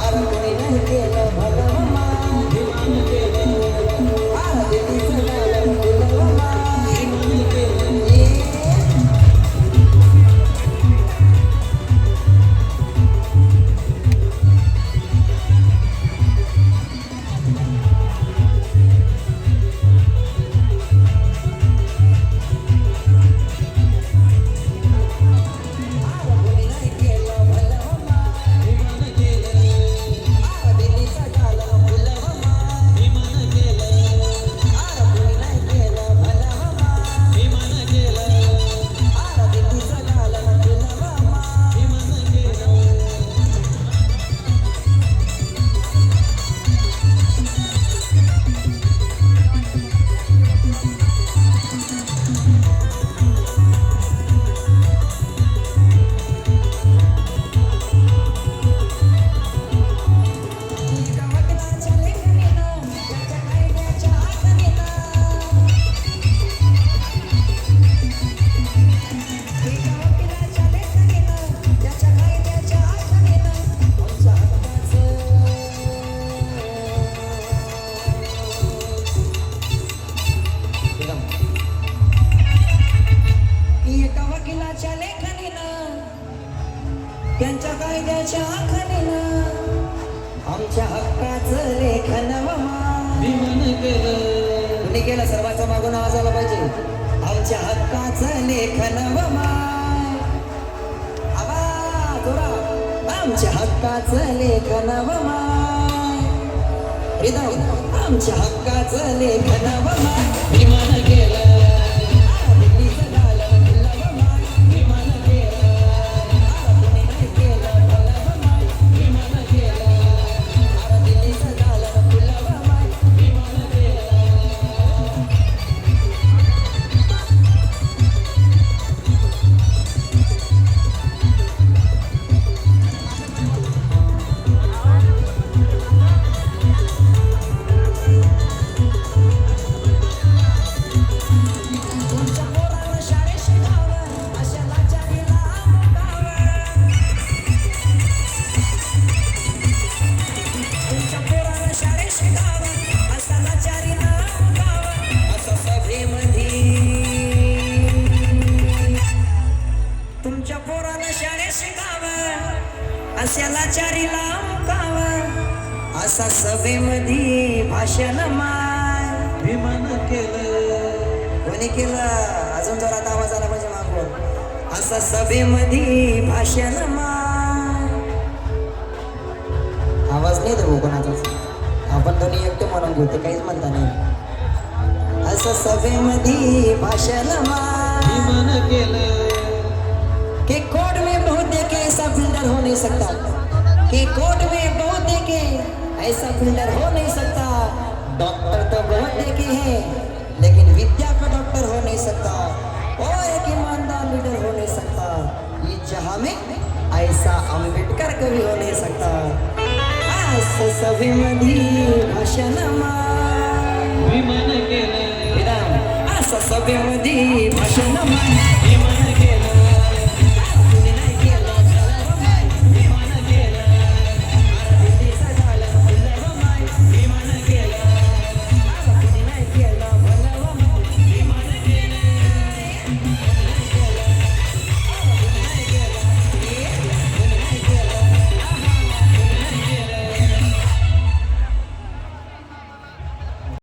आरती नाही केलं त्यांच्या कायद्याच्या आखणीनं आमच्या हक्काचं लेखन विमान केलं. केलं सर्वांचा मागून आवाज आला पाहिजे. आमच्या हक्काचं लेखन. आमच्या हक्काचं लेखन हृदय आमच्या हक्काचं लेखन विमान असा सभेमध्ये भाषण माय. विमान केलं. कोणी केलं? अजून जरा आता आवाज आला पाहिजे मागून. असं सभेमध्ये भाषण माय. आवाज नाही देऊ कोणाचाच आपण दोन्ही एकटे म्हणून घेऊ ते काहीच म्हणता नाही. असं सभेमध्ये भाषण माय. विमान केलं. ऐसा फ़िल्टर हो नहीं सकता। डॉक्टर तो बहुत देखे हैं लेकिन विद्या का डॉक्टर हो नहीं सकता। और एक ईमानदार लीडर हो नहीं सकता। इस जहाँ में ऐसा अंबेडकर कभी हो नहीं सकता। असं सभेमध्ये भाषण. विमान विराम. असं सभेमध्ये भाषण